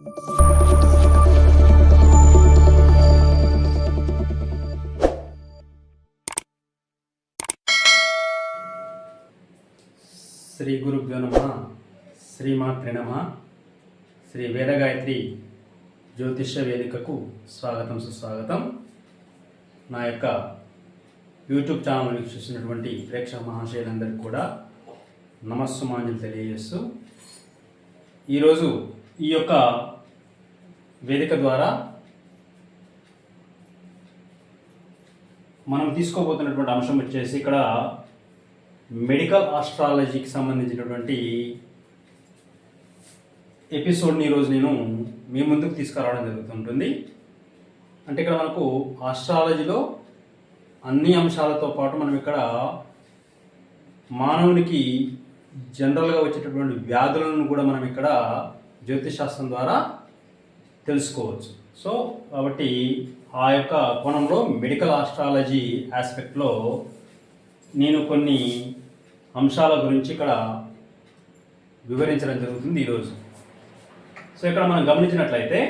శ్రీ గురుభ్యో నమ శ్రీమాత్రి నమ శ్రీ వేదగాయత్రి జ్యోతిష్య వేదికకు స్వాగతం సుస్వాగతం. నా యొక్క యూట్యూబ్ ఛానల్ వీక్షిస్తున్నటువంటి ప్రేక్షక మహాశయులందరికీ కూడా నమస్సుమాన్యం తెలియజేస్తూ ఈరోజు ఈ యొక్క వేదిక ద్వారా మనం తీసుకోబోతున్నటువంటి అంశం వచ్చేసి ఇక్కడ మెడికల్ ఆస్ట్రాలజీకి సంబంధించినటువంటి ఎపిసోడ్ని ఈరోజు నేను మీ ముందుకు తీసుకురావడం జరుగుతుంటుంది. అంటే ఇక్కడ మనకు ఆస్ట్రాలజీలో అన్ని అంశాలతో పాటు మనం ఇక్కడ మానవునికి జనరల్గా వచ్చేటటువంటి వ్యాధులను కూడా మనం ఇక్కడ జ్యోతిషాస్త్రం ద్వారా తెలుసుకోవచ్చు. సో కాబట్టి ఆ యొక్క కోణంలో మెడికల్ ఆస్ట్రాలజీ ఆస్పెక్ట్లో నేను కొన్ని అంశాల గురించి ఇక్కడ వివరించడం జరుగుతుంది ఈరోజు. సో ఇక్కడ మనం గమనించినట్లయితే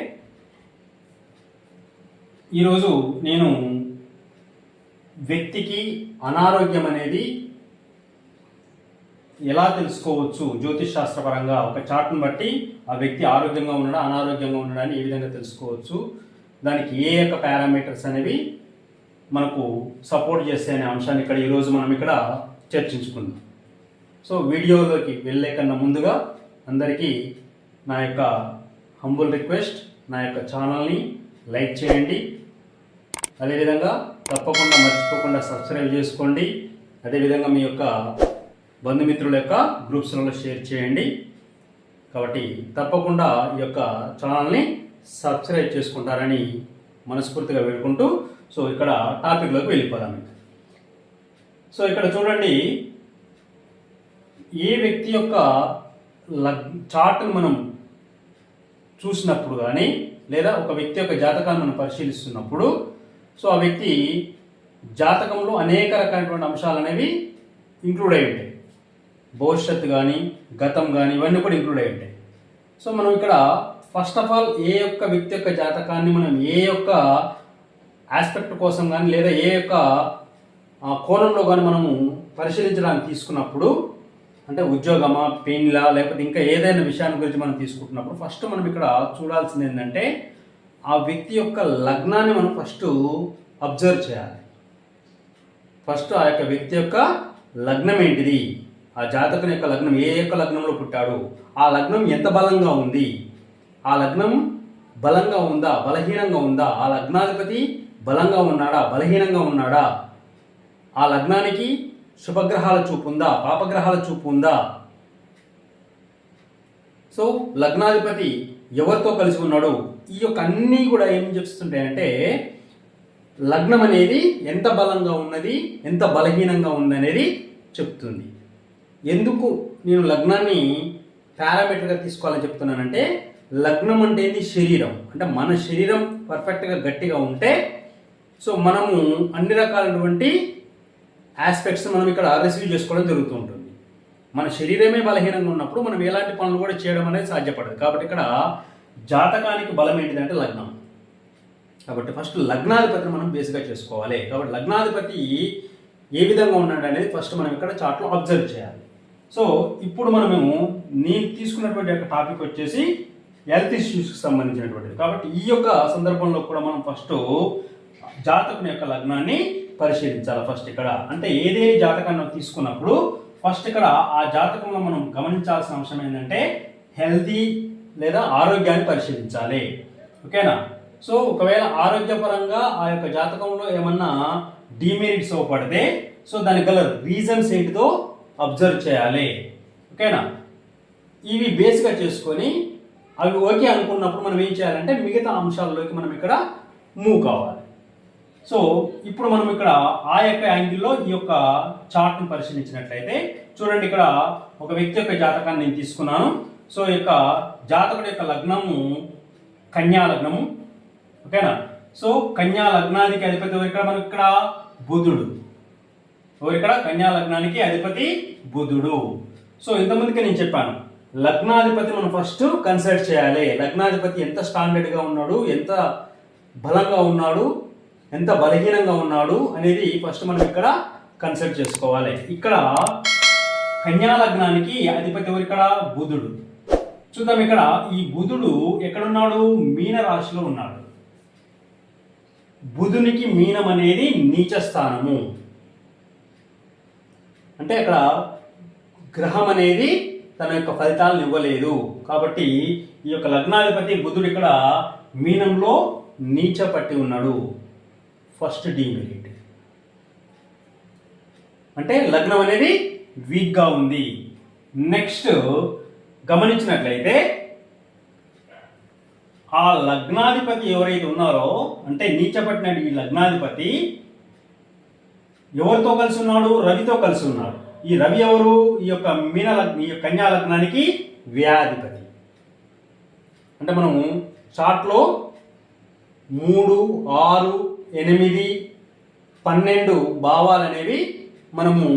ఈరోజు నేను వ్యక్తికి అనారోగ్యం అనేది ఎలా తెలుసుకోవచ్చు? జ్యోతిష్ శాస్త్రపరంగా ఒక చార్ట్ను బట్టి ఆ వ్యక్తి ఆరోగ్యంగా ఉన్నాడా అనారోగ్యంగా ఉన్నాడని ఏ విధంగా తెలుసుకోవచ్చు? దానికి ఏ యొక్క పారామీటర్స్ అనేవి మనకు సపోర్ట్ చేసే అనే అంశాన్ని ఇక్కడ ఈరోజు మనం ఇక్కడ చర్చించుకుందాం. సో వీడియోలోకి వెళ్ళే కన్నా ముందుగా అందరికీ నా యొక్క హంబుల్ రిక్వెస్ట్ నా యొక్క ఛానల్ని లైక్ చేయండి. అదేవిధంగా తప్పకుండా మర్చిపోకుండా సబ్స్క్రైబ్ చేసుకోండి. అదేవిధంగా మీ యొక్క బంధుమిత్రుల యొక్క గ్రూప్స్లలో షేర్ చేయండి. కాబట్టి తప్పకుండా ఈ యొక్క ఛానల్ని సబ్స్క్రైబ్ చేసుకుంటారని మనస్ఫూర్తిగా వేడుకుంటూ సో ఇక్కడ టాపిక్లోకి వెళ్ళిపోదాం సో ఇక్కడ చూడండి ఏ వ్యక్తి యొక్క లగ్ చార్ట్ను మనం చూసినప్పుడు కానీ లేదా ఒక వ్యక్తి యొక్క జాతకాన్ని మనం పరిశీలిస్తున్నప్పుడు సో ఆ వ్యక్తి జాతకంలో అనేక రకాలైనటువంటి అంశాలు అనేవి ఇంక్లూడ్ అయి ఉంటాయి భవిష్యత్తు కానీ గతం కానీ ఇవన్నీ కూడా ఇంక్లూడ్ అయి ఉంటాయి. సో మనం ఇక్కడ ఫస్ట్ ఆఫ్ ఆల్ ఏ యొక్క వ్యక్తి యొక్క జాతకాన్ని మనం ఏ యొక్క ఆస్పెక్ట్ కోసం కానీ లేదా ఏ యొక్క కోణంలో కానీ మనము పరిశీలించడానికి తీసుకున్నప్పుడు అంటే ఉద్యోగమా పెయిన్లా లేకపోతే ఇంకా ఏదైనా విషయాన్ని గురించి మనం తీసుకుంటున్నప్పుడు ఫస్ట్ మనం ఇక్కడ చూడాల్సింది ఏంటంటే ఆ వ్యక్తి యొక్క లగ్నాన్ని మనం ఫస్ట్ అబ్జర్వ్ చేయాలి. ఫస్ట్ ఆ యొక్క వ్యక్తి యొక్క లగ్నం ఏంటిది? ఆ జాతకుని యొక్క లగ్నం ఏ యొక్క లగ్నంలో పుట్టాడు? ఆ లగ్నం ఎంత బలంగా ఉంది? ఆ లగ్నం బలంగా ఉందా? బలహీనంగా ఉందా? ఆ లగ్నాధిపతి బలంగా ఉన్నాడా? బలహీనంగా ఉన్నాడా? ఆ లగ్నానికి శుభగ్రహాల చూపు ఉందా? పాపగ్రహాల చూపు ఉందా? సో లగ్నాధిపతి ఎవరితో కలిసి ఉన్నాడు? ఈ యొక్క అన్నీ కూడా ఏం చెప్తుంటాయంటే లగ్నం అనేది ఎంత బలంగా ఉన్నది ఎంత బలహీనంగా ఉందనేది చెప్తుంది. ఎందుకు నేను లగ్నాన్ని పారామీటర్గా తీసుకోవాలని చెప్తున్నానంటే లగ్నం అంటే ఏంది శరీరం. అంటే మన శరీరం పర్ఫెక్ట్గా గట్టిగా ఉంటే సో మనము అన్ని రకాలైనటువంటి ఆస్పెక్ట్స్ మనం ఇక్కడ రిసీవ్ చేసుకోవడం జరుగుతూ ఉంటుంది మన శరీరమే బలహీనంగా ఉన్నప్పుడు మనం ఎలాంటి పనులు కూడా చేయడం అనేది సాధ్యపడదు. కాబట్టి ఇక్కడ జాతకానికి బలం ఏంటిదంటే లగ్నం. కాబట్టి ఫస్ట్ లగ్నాధిపతిని మనం బేస్గా చేసుకోవాలి. కాబట్టి లగ్నాధిపతి ఏ విధంగా ఉన్నాడు అనేది ఫస్ట్ మనం ఇక్కడ చాట్లో అబ్జర్వ్ చేయాలి. సో ఇప్పుడు మనము నేను తీసుకున్నటువంటి యొక్క టాపిక్ వచ్చేసి హెల్త్ ఇష్యూస్కి సంబంధించినటువంటిది. కాబట్టి ఈ యొక్క సందర్భంలో కూడా మనం ఫస్ట్ జాతకుని యొక్క లగ్నాన్ని పరిశీలించాలి ఫస్ట్ ఇక్కడ. అంటే ఏదేని జాతకాన్ని తీసుకున్నప్పుడు ఫస్ట్ ఇక్కడ ఆ జాతకంలో మనం గమనించాల్సిన అంశం ఏంటంటే హెల్తీ లేదా ఆరోగ్యాన్ని పరిశీలించాలి. ఓకేనా? సో ఒకవేళ ఆరోగ్యపరంగా ఆ యొక్క జాతకంలో ఏమన్నా డిమెరిట్స్ అవ్వబడితే సో దానికి గల రీజన్స్ ఏంటిదో అబ్జర్వ్ చేయాలి. ఓకేనా? ఇవి బేస్గా చేసుకొని అవి ఓకే అనుకున్నప్పుడు మనం ఏం చేయాలంటే మిగతా అంశాల్లోకి మనం ఇక్కడ మూవ్ కావాలి. సో ఇప్పుడు మనం ఇక్కడ ఆ యొక్క యాంగిల్లో ఈ యొక్క చార్ట్ని పరిశీలించినట్లయితే చూడండి ఇక్కడ ఒక వ్యక్తి యొక్క జాతకాన్ని నేను తీసుకున్నాను. సో ఈ యొక్క జాతకుడు యొక్క లగ్నము కన్యా లగ్నము. ఓకేనా? సో కన్యా లగ్నానికి అధిపతి ఇక్కడ మనకి ఇక్కడ బుధుడు. సో ఇక్కడ కన్యా లగ్నానికి అధిపతి బుధుడు. సో ఇంతమందికి నేను చెప్పాను లగ్నాధిపతి మనం ఫస్ట్ కన్సిడర్ చేయాలి. లగ్నాధిపతి ఎంత స్టాండర్డ్గా ఉన్నాడు ఎంత బలంగా ఉన్నాడు ఎంత బలహీనంగా ఉన్నాడు అనేది ఫస్ట్ మనం ఇక్కడ కన్సిడర్ చేసుకోవాలి. ఇక్కడ కన్యా లగ్నానికి అధిపతి ఎవరు ఇక్కడ? బుధుడు. చూద్దాం ఇక్కడ ఈ బుధుడు ఎక్కడున్నాడు? మీన రాశిలో ఉన్నాడు. బుధునికి మీనం అనేది నీచ స్థానము అంటే అక్కడ గ్రహం అనేది తన యొక్క ఫలితాలను ఇవ్వలేదు. కాబట్టి ఈ యొక్క లగ్నాధిపతి బుధుడు ఇక్కడ మీనంలో నీచ పట్టి ఉన్నాడు. ఫస్ట్ డిమెరిట్ అంటే లగ్నం అనేది వీక్గా ఉంది. నెక్స్ట్ గమనించినట్లయితే ఆ లగ్నాధిపతి ఎవరైతే ఉన్నారో అంటే నీచపట్టిన ఈ లగ్నాధిపతి ఎవరితో కలిసి ఉన్నాడు? రవితో కలిసి ఉన్నాడు. ఈ రవి ఎవరు? ఈ యొక్క మీన లగ్న ఈ యొక్క కన్యా లగ్నానికి వ్యాధిపతి. అంటే మనము చార్ట్లో మూడు ఆరు ఎనిమిది పన్నెండు భావాలు అనేవి మనము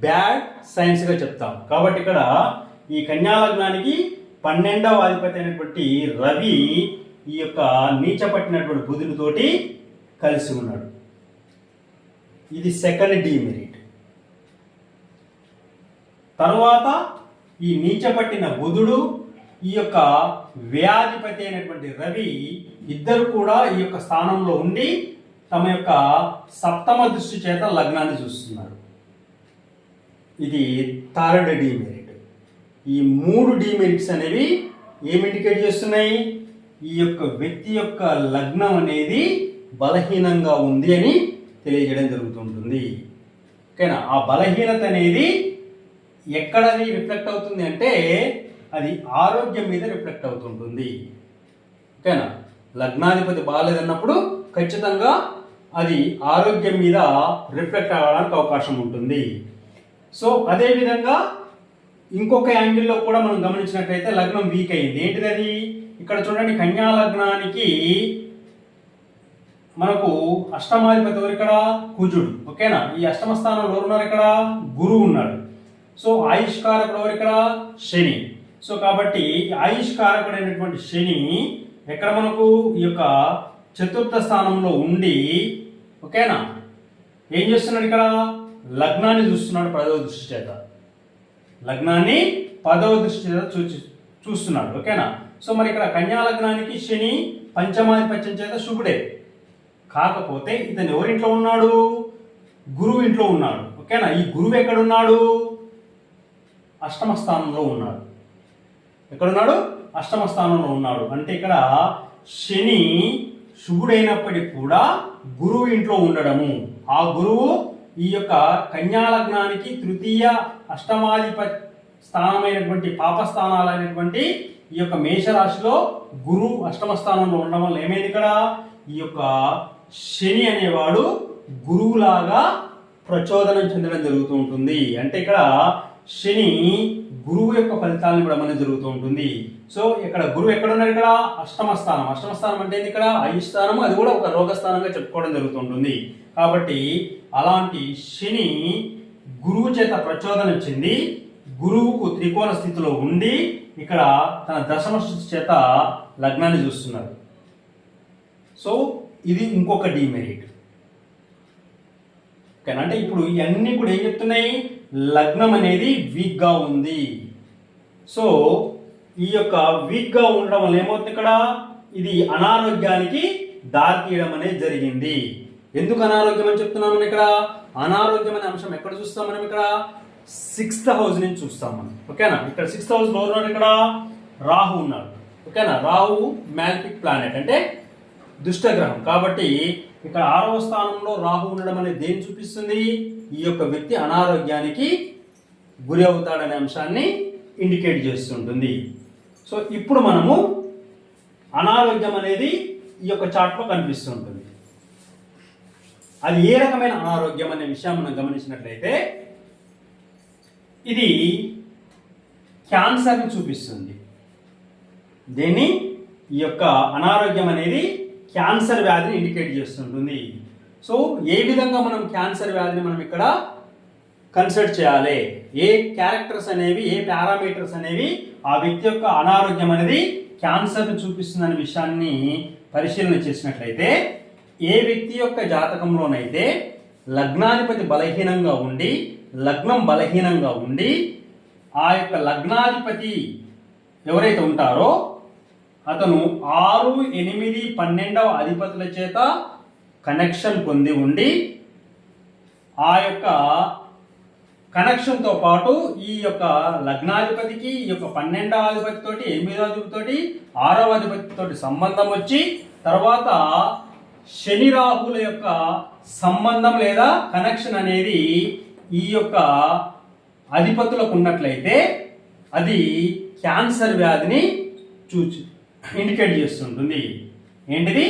బ్యాడ్ సైన్స్గా చెప్తాం. కాబట్టి ఇక్కడ ఈ కన్యాలగ్నానికి పన్నెండవ అధిపతి అయినటువంటి రవి ఈ యొక్క నీచ పట్టినటువంటి కలిసి ఉన్నాడు. ఇది సెకండ్ డిమెరిట్ తర్వాత ఈ నీచపట్టిన బుధుడు ఈ యొక్క వ్యాధిపతి అయినటువంటి రవి ఇద్దరు కూడా ఈ యొక్క స్థానంలో ఉండి తమ యొక్క సప్తమ దృష్టి చేత లగ్నాన్ని చూస్తున్నారు. ఇది థర్డ్ డిమెరిట్ ఈ మూడు డిమెరిట్స్ అనేవి ఏమి ఇండికేట్ చేస్తున్నాయి? ఈ యొక్క వ్యక్తి యొక్క లగ్నం అనేది బలహీనంగా ఉంది అని తెలియజేయడం జరుగుతుంటుంది. ఓకేనా? ఆ బలహీనత అనేది ఎక్కడది రిఫ్లెక్ట్ అవుతుంది అంటే అది ఆరోగ్యం మీద రిఫ్లెక్ట్ అవుతుంటుంది. ఓకేనా? లగ్నాధిపతి బాగాలేదన్నప్పుడు ఖచ్చితంగా అది ఆరోగ్యం మీద రిఫ్లెక్ట్ అవ్వడానికి అవకాశం ఉంటుంది. సో అదేవిధంగా ఇంకొక యాంగిల్లో కూడా మనం గమనించినట్లయితే లగ్నం వీక్ అయింది. ఏంటిది అది ఇక్కడ చూడండి కన్యా లగ్నానికి మనకు అష్టమాధిపతి ఎవరు ఇక్కడ కుజుడు. ఓకేనా? ఈ అష్టమ స్థానంలో ఉన్నారు ఇక్కడ గురువు ఉన్నాడు. సో ఆయుష్కారకుడు ఎవరు ఇక్కడ శని. సో కాబట్టి ఆయుష్ కారకుడైనటువంటి శని ఎక్కడ మనకు? ఈ యొక్క చతుర్థ స్థానంలో ఉండి ఓకేనా? ఏం చేస్తున్నాడు ఇక్కడ? లగ్నాన్ని చూస్తున్నాడు పదవ దృష్టి చేత. లగ్నాన్ని పదవ దృష్టి చేత చూచి చూస్తున్నాడు. ఓకేనా? సో మరి ఇక్కడ కన్యా లగ్నానికి శని పంచమాధిపత్యం చేత శుభుడే. కాకపోతే ఇతను ఎవరింట్లో ఉన్నాడు? గురువు ఇంట్లో ఉన్నాడు. ఓకేనా? ఈ గురువు ఎక్కడున్నాడు? అష్టమ స్థానంలో ఉన్నాడు. ఎక్కడున్నాడు? అష్టమ స్థానంలో ఉన్నాడు. అంటే ఇక్కడ శని శుభుడైనప్పటికీ కూడా గురువు ఇంట్లో ఉండడము. ఆ గురువు ఈ యొక్క కన్యాలగ్నానికి తృతీయ అష్టమాధిప స్థానమైనటువంటి పాపస్థానాలైనటువంటి ఈ యొక్క మేషరాశిలో గురువు అష్టమ స్థానంలో ఉండడం వల్ల ఏమైంది ఇక్కడ? ఈ యొక్క శని అనేవాడు గురువులాగా ప్రచోదనం చెందడం జరుగుతూ ఉంటుంది. అంటే ఇక్కడ శని గురువు యొక్క ఫలితాలను ఇవ్వడం అనేది జరుగుతూ ఉంటుంది. సో ఇక్కడ గురువు ఎక్కడ ఉన్నారు ఇక్కడ? అష్టమ స్థానం. అష్టమ స్థానం అంటే ఏంది ఇక్కడ? ఐదు స్థానం. అది కూడా ఒక రోగస్థానంగా చెప్పుకోవడం జరుగుతుంటుంది కాబట్టి అలాంటి శని గురువు చేత ప్రచోదనం చెంది గురువుకు త్రికోణ స్థితిలో ఉండి ఇక్కడ తన దశమ స్థితి చేత లగ్నాన్ని చూస్తున్నారు సో ఇది ఇంకొక డిమెరిట్ ఓకేనా? అంటే ఇప్పుడు ఇవన్నీ కూడా ఏం చెప్తున్నాయి? లగ్నం అనేది వీక్గా ఉంది. సో ఈ యొక్క వీక్గా ఉండడం వల్ల ఏమవుతుంది ఇక్కడ? ఇది అనారోగ్యానికి దారి తీయడం అనేది జరిగింది. ఎందుకు అనారోగ్యం అని చెప్తున్నాం మనం ఇక్కడ? అనారోగ్యం అనే అంశం ఎక్కడ చూస్తాం మనం ఇక్కడ? సిక్స్త్ హౌస్ నుంచి చూస్తాం మనం. ఓకేనా? ఇక్కడ సిక్స్త్ హౌస్లో ఉన్నాడు ఇక్కడ? రాహు ఉన్నాడు. ఓకేనా? Rahu malefic planet. అంటే దుష్టగ్రహం. కాబట్టి ఇక్కడ ఆరవ స్థానంలో రాహు ఉండడం అనేది దేని చూపిస్తుంది? ఈ యొక్క వ్యక్తి అనారోగ్యానికి గురి అవుతాడనే అంశాన్ని ఇండికేట్ చేస్తుంటుంది. సో ఇప్పుడు మనము అనారోగ్యం అనేది ఈ యొక్క చాట్లో కనిపిస్తుంటుంది. అది ఏ రకమైన అనారోగ్యం అనే విషయం మనం గమనించినట్లయితే ఇది క్యాన్సర్ని చూపిస్తుంది. దీన్ని? ఈ యొక్క అనారోగ్యం అనేది క్యాన్సర్ వ్యాధిని ఇండికేట్ చేస్తుంటుంది. సో ఏ విధంగా మనం క్యాన్సర్ వ్యాధిని మనం ఇక్కడ కన్సిడర్ చేయాలి? ఏ క్యారెక్టర్స్ అనేవి ఏ పారామీటర్స్ అనేవి ఆ వ్యక్తి యొక్క అనారోగ్యం అనేది క్యాన్సర్ను చూపిస్తుందనే విషయాన్ని పరిశీలన చేసినట్లయితే ఏ వ్యక్తి యొక్క జాతకంలోనైతే లగ్నాధిపతి బలహీనంగా ఉండి లగ్నం బలహీనంగా ఉండి ఆ యొక్క లగ్నాధిపతి ఎవరైతే ఉంటారో అతను ఆరు ఎనిమిది పన్నెండవ అధిపతుల చేత కనెక్షన్ పొంది ఉండి ఆ యొక్క కనెక్షన్తో పాటు ఈ యొక్క లగ్నాధిపతికి ఈ యొక్క పన్నెండవ అధిపతితోటి ఎనిమిదో ఎనిమిదవ ఆరవ అధిపతి సంబంధం వచ్చి తర్వాత శని రాహుల యొక్క సంబంధం లేదా కనెక్షన్ అనేది ఈ యొక్క అధిపతులకు ఉన్నట్లయితే అది క్యాన్సర్ వ్యాధిని చూచింది ఇండికేట్ చేస్తుంటుంది. ఏంటిది?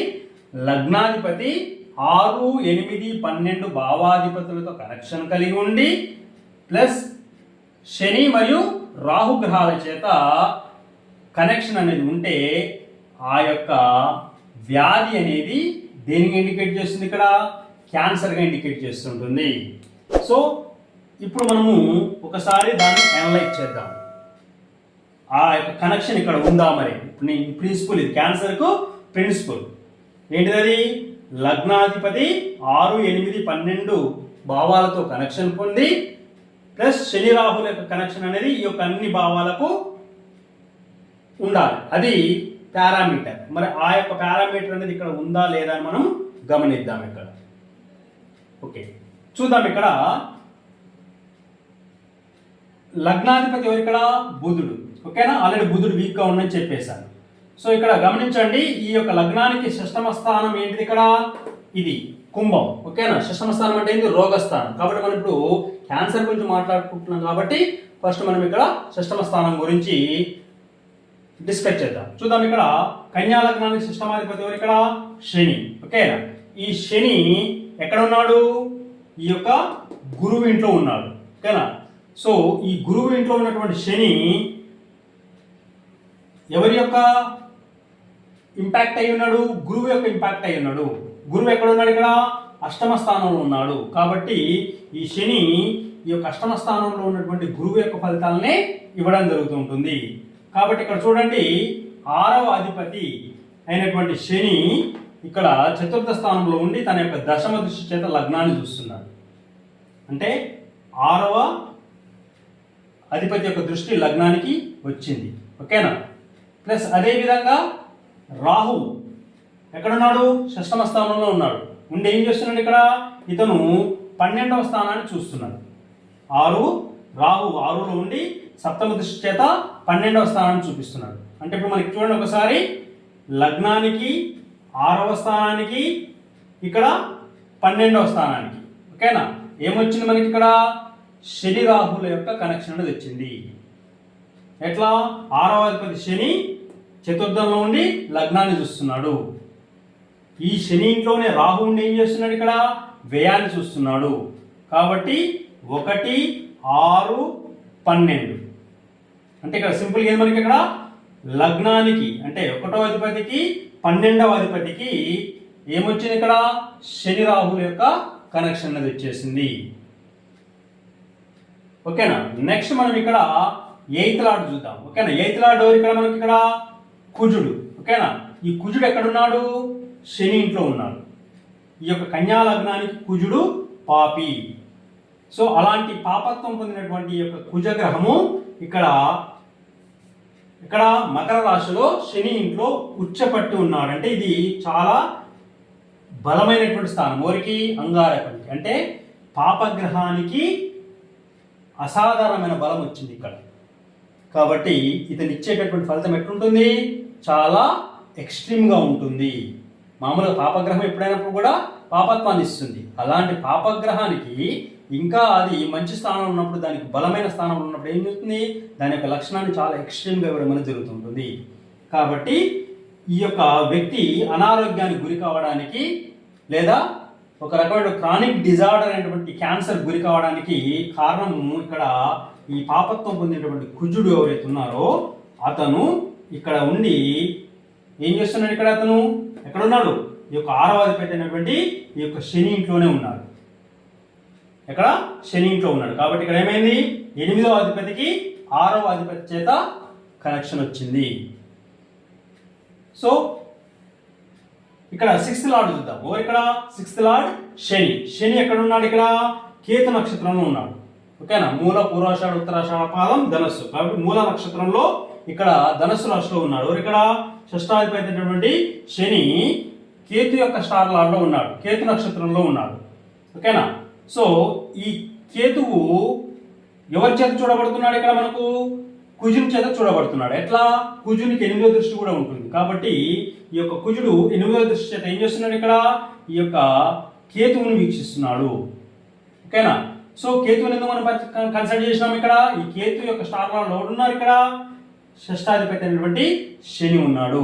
లగ్నాధిపతి ఆరు ఎనిమిది పన్నెండు భావాధిపతులతో కనెక్షన్ కలిగి ఉండి ప్లస్ శని మరియు రాహుగ్రహాల చేత కనెక్షన్ అనేది ఉంటే ఆ యొక్క వ్యాధి అనేది దేనికి ఇండికేట్ చేస్తుంది ఇక్కడ? క్యాన్సర్గా ఇండికేట్ చేస్తుంటుంది. సో ఇప్పుడు మనము ఒకసారి దాన్ని అనలైజ్ చేద్దాం. ఆ యొక్క కనెక్షన్ ఇక్కడ ఉందా మరి? ప్రిన్సిపల్ ఇది. క్యాన్సర్కు ప్రిన్సిపల్ ఏంటిది అది లగ్నాధిపతి ఆరు ఎనిమిది పన్నెండు భావాలతో కనెక్షన్ పొంది ప్లస్ శని రాహుల యొక్క కనెక్షన్ అనేది ఈ యొక్క అన్ని భావాలకు ఉండాలి. అది పారామీటర్ మరి ఆ యొక్క పారామీటర్ అనేది ఇక్కడ ఉందా లేదా అని మనం గమనిద్దాం ఇక్కడ. ఓకే చూద్దాం ఇక్కడ. లగ్నాధిపతి ఎవరు ఇక్కడ బుధుడు. ఓకేనా? ఆల్రెడీ బుధుడు వీక్గా ఉందని చెప్పేశాను సో ఇక్కడ గమనించండి ఈ యొక్క లగ్నానికి షష్టమ స్థానం ఏంటిది ఇక్కడ? ఇది కుంభం. ఓకేనా? షష్టమ స్థానం అంటే ఏంటి రోగస్థానం. కాబట్టి మనం ఇప్పుడు క్యాన్సర్ గురించి మాట్లాడుకుంటున్నాం కాబట్టి ఫస్ట్ మనం ఇక్కడ షష్టమ స్థానం గురించి డిస్కస్ చేద్దాం. చూద్దాం ఇక్కడ కన్యా లగ్నానికి సిస్టమాధిపతి ఎవరు ఇక్కడ? శని. ఓకేనా? ఈ శని ఎక్కడ ఉన్నాడు? ఈ యొక్క గురువు ఇంట్లో ఉన్నాడు. ఓకేనా? సో ఈ గురువు ఇంట్లో ఉన్నటువంటి శని ఎవరి యొక్క ఇంపాక్ట్ అయి ఉన్నాడు? గురువు యొక్క ఇంపాక్ట్ అయి ఉన్నాడు. గురువు ఎక్కడ ఉన్నాడు ఇక్కడ? అష్టమ స్థానంలో ఉన్నాడు. కాబట్టి ఈ శని ఈ యొక్క అష్టమ స్థానంలో ఉన్నటువంటి గురువు యొక్క ఫలితాలనే ఇవ్వడం జరుగుతుంటుంది. కాబట్టి ఇక్కడ చూడండి ఆరవ అధిపతి అయినటువంటి శని ఇక్కడ చతుర్థ స్థానంలో ఉండి తన యొక్క దశమ దృష్టి చేత లగ్నాన్ని చూస్తున్నాడు. అంటే ఆరవ అధిపతి యొక్క దృష్టి లగ్నానికి వచ్చింది. ఓకేనా? ప్లస్ అదేవిధంగా రాహు ఎక్కడున్నాడు? షష్టమ స్థానంలో ఉన్నాడు. ఉండి ఏం చేస్తున్నాడు ఇక్కడ? ఇతను పన్నెండవ స్థానాన్ని చూస్తున్నాడు. ఆరు రాహు ఆరులో ఉండి సప్తమ దృష్టి చేత పన్నెండవ స్థానాన్ని చూపిస్తున్నాడు. అంటే ఇప్పుడు మనకి చూడండి ఒకసారి. లగ్నానికి ఆరవ స్థానానికి ఇక్కడ పన్నెండవ స్థానానికి. ఓకేనా? ఏమొచ్చింది మనకి ఇక్కడ? శని రాహుల యొక్క కనెక్షన్ అనేది వచ్చింది ఎట్లా? ఆరవ అధిపతి శని చతుర్థంలో ఉండి లగ్నాన్ని చూస్తున్నాడు. ఈ శని ఇంట్లోనే రాహు ఉండి ఏం చేస్తున్నాడు ఇక్కడ? వ్యయాన్ని చూస్తున్నాడు. కాబట్టి ఒకటి ఆరు పన్నెండు. అంటే ఇక్కడ సింపుల్ ఏం మనకి ఇక్కడ? లగ్నానికి అంటే ఒకటో అధిపతికి పన్నెండవ అధిపతికి ఏమొచ్చింది ఇక్కడ? శని రాహుల యొక్క కనెక్షన్ అనేది వచ్చేసింది. ఓకేనా? నెక్స్ట్ మనం ఇక్కడ ఎయిత్ లాడ్ చూద్దాం. ఓకేనా? ఎయిత్ లాడ్ ఇక్కడ మనకి ఇక్కడ? కుజుడు. ఓకేనా? ఈ కుజుడు ఎక్కడున్నాడు? శని ఇంట్లో ఉన్నాడు. ఈ యొక్క కన్యా లగ్నానికి కుజుడు పాపి. సో అలాంటి పాపత్వం పొందినటువంటి యొక్క కుజగ్రహము ఇక్కడ ఇక్కడ మకర రాశిలో శని ఇంట్లో ఉచ్చపట్టి ఉన్నాడు. అంటే ఇది చాలా బలమైనటువంటి స్థానం. ఓరికి అంగారకుడికి. అంటే పాపగ్రహానికి అసాధారణమైన బలం వచ్చింది ఇక్కడ. కాబట్టి ఇతను ఇచ్చేటటువంటి ఫలితం ఎట్లుంటుంది? చాలా ఎక్స్ట్రీమ్గా ఉంటుంది. మామూలుగా పాపగ్రహం ఎప్పుడైనప్పుడు కూడా పాపత్వాన్ని ఇస్తుంది. అలాంటి పాపగ్రహానికి ఇంకా అది మంచి స్థానంలో ఉన్నప్పుడు దానికి బలమైన స్థానంలో ఉన్నప్పుడు ఏం చేస్తుంది దాని యొక్క లక్షణాన్ని చాలా ఎక్స్ట్రీమ్గా ఇవ్వడం అనేది జరుగుతుంటుంది. కాబట్టి ఈ యొక్క వ్యక్తి అనారోగ్యానికి గురి కావడానికి లేదా ఒక రకమైన క్రానిక్ డిజార్డర్ అయినటువంటి క్యాన్సర్ గురి కావడానికి కారణము ఇక్కడ ఈ పాపత్వం పొందినటువంటి కుజుడు ఎవరైతే ఉన్నారో అతను ఇక్కడ ఉండి ఏం చేస్తున్నాడు ఇక్కడ అతను? ఎక్కడ ఉన్నాడు ఈ యొక్క ఆరవాది పెట్టినటువంటి ఈ యొక్క శని ఇంట్లోనే ఉన్నాడు. ఇక్కడ శని ఇంట్లో ఉన్నాడు. కాబట్టి ఇక్కడ ఏమైంది? ఎనిమిదవ అధిపతికి ఆరవ అధిపతి చేత కనెక్షన్ వచ్చింది. సో ఇక్కడ సిక్స్త్ లార్డ్ చూద్దాం. ఓ ఇక్కడ సిక్స్త్ లార్డ్ శని. శని ఎక్కడ ఉన్నాడు ఇక్కడ? కేతు నక్షత్రంలో ఉన్నాడు. ఓకేనా? మూల పూర్వాషాఢ ఉత్తరాషాఢ పాదం ధనస్సు. కాబట్టి మూల నక్షత్రంలో ఇక్కడ ధనస్సు రాశిలో ఉన్నాడు. ఇక్కడ? షష్టాధిపతి అయినటువంటి శని కేతు యొక్క స్టార్ లార్డ్ ఉన్నాడు. కేతు నక్షత్రంలో ఉన్నాడు. ఓకేనా? సో ఈ కేతువు ఎవరి చేత చూడబడుతున్నాడు ఇక్కడ మనకు? కుజుని చేత చూడబడుతున్నాడు. ఎట్లా? కుజునికి ఎనిమిదో దృష్టి కూడా ఉంటుంది. కాబట్టి ఈ యొక్క కుజుడు ఎనిమిదో దృష్టి చేత ఏం చేస్తున్నాడు ఇక్కడ? ఈ యొక్క కేతువుని వీక్షిస్తున్నాడు. ఓకేనా? సో కేతువుని ఎందుకు మనం కన్సల్ట్ చేసినాం ఇక్కడ? ఈ కేతు యొక్క స్టార్లో ఉన్నారు ఇక్కడ? షష్టాధిపతి అయినటువంటి శని ఉన్నాడు.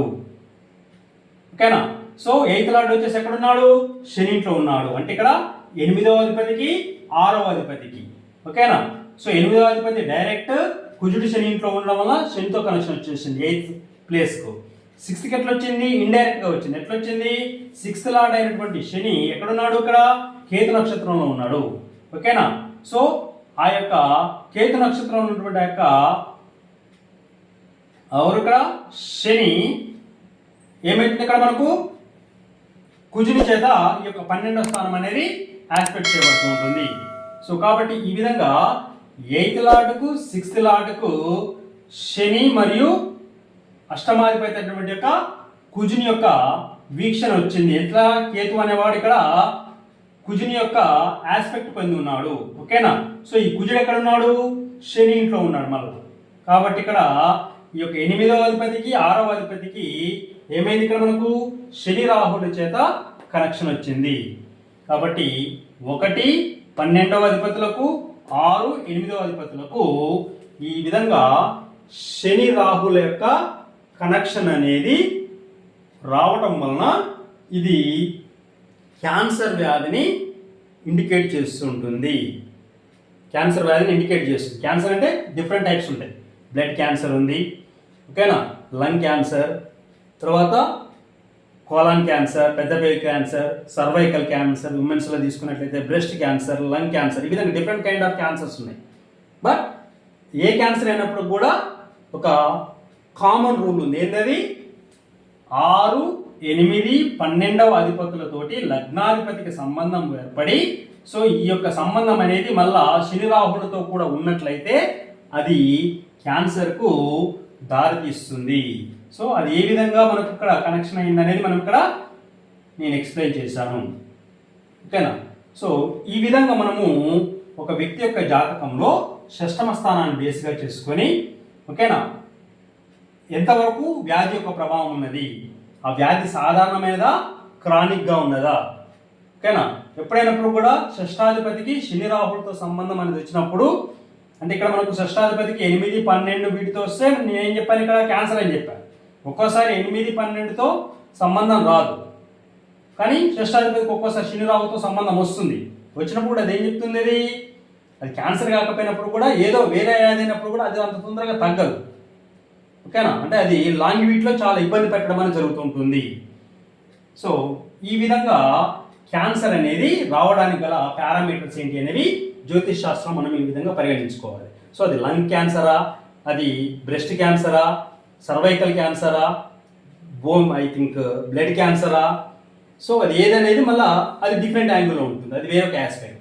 ఓకేనా? సో ఎయిత్ లార్డ్ వచ్చేసి ఎక్కడున్నాడు? శని ఇంట్లో ఉన్నాడు. అంటే ఇక్కడ ఎనిమిదవ అధిపతికి ఆరవ అధిపతికి. ఓకేనా? సో ఎనిమిదవ అధిపతి డైరెక్ట్ కుజుడు శని ఇంట్లో ఉండడం వల్ల శనితో కనెక్షన్ వచ్చేసింది ఎయిత్ ప్లేస్కు. సిక్స్త్కి ఎట్లా వచ్చింది ఇండైరెక్ట్గా వచ్చింది. ఎట్లా వచ్చింది సిక్స్త్ లార్డ్ అయినటువంటి శని ఎక్కడున్నాడు ఇక్కడ? కేతు నక్షత్రంలో ఉన్నాడు. ఓకేనా? సో ఆ యొక్క కేతు నక్షత్రంలో ఉన్నటువంటి ఆ యొక్క ఎవరు ఇక్కడ శని ఏమైతుంది ఇక్కడ మనకు? కుజుని చేత ఈ యొక్క పన్నెండవ స్థానం అనేది ఆస్పెక్ట్ చేయబడుతూ ఉంటుంది. సో కాబట్టి ఈ విధంగా ఎయిత్ లార్డ్కు సిక్స్త్ లార్డ్కు శని మరియు అష్టమాధిపతి అయినటువంటి యొక్క కుజుని యొక్క వీక్షణ వచ్చింది. ఎట్లా? కేతు అనేవాడు ఇక్కడ కుజుని యొక్క ఆస్పెక్ట్ పొంది ఉన్నాడు. ఓకేనా? సో ఈ కుజుడు ఎక్కడ ఉన్నాడు? శని ఇంట్లో ఉన్నాడు మళ్ళీ. కాబట్టి ఇక్కడ ఈ యొక్క ఎనిమిదవ అధిపతికి ఆరవ అధిపతికి ఏమైంది ఇక్కడ మనకు? శని రాహుల చేత కనెక్షన్ వచ్చింది. కాబట్టి ఒకటి పన్నెండవ అధిపతులకు ఆరు ఎనిమిదవ అధిపతులకు ఈ విధంగా శని రాహుల యొక్క కనెక్షన్ అనేది రావటం వలన ఇది క్యాన్సర్ వ్యాధిని ఇండికేట్ చేస్తుంటుంది. క్యాన్సర్ వ్యాధిని ఇండికేట్ చేస్తుంది. క్యాన్సర్ అంటే డిఫరెంట్ టైప్స్ ఉంటాయి. బ్లడ్ క్యాన్సర్ ఉంది. ఓకేనా? లంగ్ క్యాన్సర్ తర్వాత కోలాన్ క్యాన్సర్ పెద్ద క్యాన్సర్ సర్వైకల్ క్యాన్సర్ ఉమెన్స్లో తీసుకున్నట్లయితే బ్రెస్ట్ క్యాన్సర్ లంగ్ క్యాన్సర్ ఈ విధంగా డిఫరెంట్ కైండ్ ఆఫ్ క్యాన్సర్స్ ఉన్నాయి. బట్ ఏ క్యాన్సర్ అయినప్పుడు కూడా ఒక కామన్ రూల్ ఉంది. ఏంటది? ఆరు ఎనిమిది పన్నెండవ అధిపతులతోటి లగ్నాధిపతికి సంబంధం ఏర్పడి సో ఈ యొక్క సంబంధం అనేది మళ్ళా శని రాహులతో కూడా ఉన్నట్లయితే అది క్యాన్సర్కు దారితీస్తుంది. సో అది ఏ విధంగా మనకు ఇక్కడ కనెక్షన్ అయింది అనేది మనం ఇక్కడ నేను ఎక్స్ప్లెయిన్ చేశాను. ఓకేనా? సో ఈ విధంగా మనము ఒక వ్యక్తి యొక్క జాతకంలో షష్టమ స్థానాన్ని బేస్గా చేసుకొని ఓకేనా? ఎంతవరకు వ్యాధి యొక్క ప్రభావం ఉన్నది? ఆ వ్యాధి సాధారణమైనదా? క్రానిక్గా ఉన్నదా? ఓకేనా? ఎప్పుడైనప్పుడు కూడా షష్టాధిపతికి శని రాహులతో సంబంధం అనేది వచ్చినప్పుడు అంటే ఇక్కడ మనకు షష్టాధిపతికి ఎనిమిది పన్నెండు వీటితో వస్తే నేను ఏం చెప్పాను ఇక్కడ? క్యాన్సర్ అని చెప్పాను ఒక్కోసారి ఎనిమిది పన్నెండుతో సంబంధం రాదు. కానీ షష్టాధిపతికి ఒక్కోసారి శనిరావుతో సంబంధం వస్తుంది. వచ్చినప్పుడు కూడా అది ఏం చెప్తుంది అది అది క్యాన్సర్ కాకపోయినప్పుడు కూడా ఏదో వేరే అయినప్పుడు కూడా అది అంత తొందరగా తగ్గదు. ఓకేనా? అంటే అది లాంగ్ వీట్లో చాలా ఇబ్బంది పెట్టడం అనేది జరుగుతుంటుంది. సో ఈ విధంగా క్యాన్సర్ అనేది రావడానికి గల పారామీటర్స్ ఏంటి అనేవి జ్యోతిష్ శాస్త్రం మనం ఈ విధంగా పరిగణించుకోవాలి. సో అది లంగ్ క్యాన్సరా అది బ్రెస్ట్ క్యాన్సరా సర్వైకల్ క్యాన్సరా బోమ్ ఐ థింక్ బ్లడ్ క్యాన్సరా. సో అది ఏదనేది మళ్ళీ అది డిఫరెంట్ యాంగిల్లో ఉంటుంది. అది వేరొక ఆస్పెక్ట్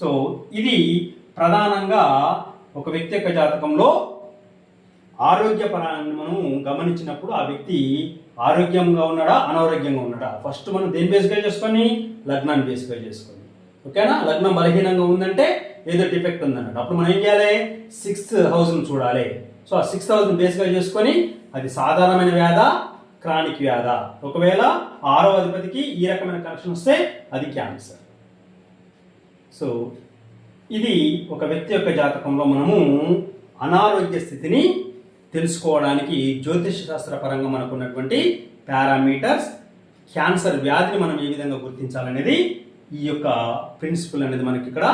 సో ఇది ప్రధానంగా ఒక వ్యక్తి యొక్క జాతకంలో ఆరోగ్యపరాన్ని మనం గమనించినప్పుడు ఆ వ్యక్తి ఆరోగ్యంగా ఉన్నాడా అనారోగ్యంగా ఉన్నాడా? ఫస్ట్ మనం దేని బేస్గా చేసుకొని? లగ్నాన్ని బేస్గా చేసుకొని. ఓకేనా? లగ్నం బలహీనంగా ఉందంటే ఏదో డిఫెక్ట్ ఉందన్నట్టు. అప్పుడు మనం ఏం చేయాలి? సిక్స్త్ హౌస్ను చూడాలి. సో ఆ సిక్స్త్ హౌస్ని బేస్గా చేసుకొని అది సాధారణమైన వ్యాధ? క్రానిక్ వ్యాధ. ఒకవేళ ఆరో అధిపతికి ఈ రకమైన కనెక్షన్ వస్తే అది క్యాన్సర్. సో ఇది ఒక వ్యక్తి యొక్క జాతకంలో మనము అనారోగ్య స్థితిని తెలుసుకోవడానికి జ్యోతిష శాస్త్ర పరంగా మనకు ఉన్నటువంటి పారామీటర్స్ క్యాన్సర్ వ్యాధిని మనం ఏ విధంగా గుర్తించాలనేది ఈ యొక్క ప్రిన్సిపల్ అనేది మనకి ఇక్కడ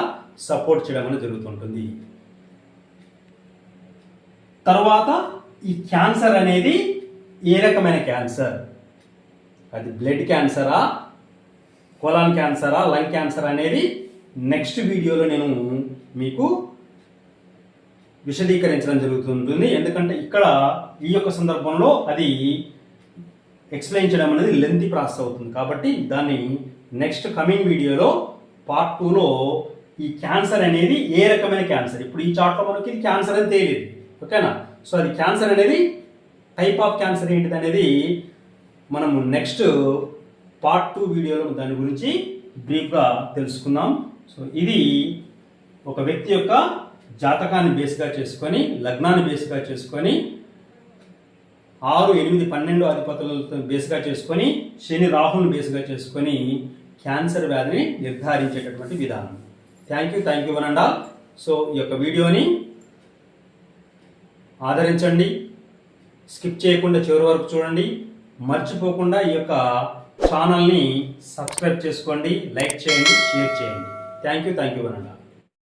సపోర్ట్ చేయడం అనేది జరుగుతుంటుంది. తర్వాత ఈ క్యాన్సర్ అనేది ఏ రకమైన క్యాన్సర్ అది బ్లడ్ క్యాన్సరా కోలాన్ క్యాన్సరా లంగ్ క్యాన్సర్ అనేది నెక్స్ట్ వీడియోలో నేను మీకు విశదీకరించడం జరుగుతుంటుంది. ఎందుకంటే ఇక్కడ ఈ యొక్క సందర్భంలో అది ఎక్స్ప్లెయిన్ చేయడం అనేది లెంతి ప్రాసెస్ అవుతుంది. కాబట్టి దాన్ని నెక్స్ట్ కమింగ్ వీడియోలో పార్ట్ టూలో ఈ క్యాన్సర్ అనేది ఏ రకమైన క్యాన్సర్? ఇప్పుడు ఈ చాట్లో మనకి ఇది క్యాన్సర్ అని తెలియదు ఓకేనా? సో అది క్యాన్సర్ అనేది టైప్ ఆఫ్ క్యాన్సర్ ఏంటిది అనేది మనము నెక్స్ట్ పార్ట్ టూ వీడియోలో దాని గురించి బ్రీఫ్గా తెలుసుకుందాం. సో ఇది ఒక వ్యక్తి యొక్క జాతకాన్ని బేస్గా చేసుకొని లగ్నాన్ని బేస్గా చేసుకొని ఆరు ఎనిమిది పన్నెండు అధిపతులతో బేస్గా చేసుకొని శని రాహుల్ని బేస్గా చేసుకొని క్యాన్సర్ వ్యాధిని నిర్ధారించేటటువంటి విధానం. Thank you thank you one so ఈ యొక్క వీడియోని ఆదరించండి. స్కిప్ చేయకుండా చివరి వరకు చూడండి. మర్చిపోకుండా ఈ యొక్క ఛానల్ని సబ్స్క్రైబ్ చేసుకోండి లైక్ చేయండి షేర్ చేయండి. Thank you thank you one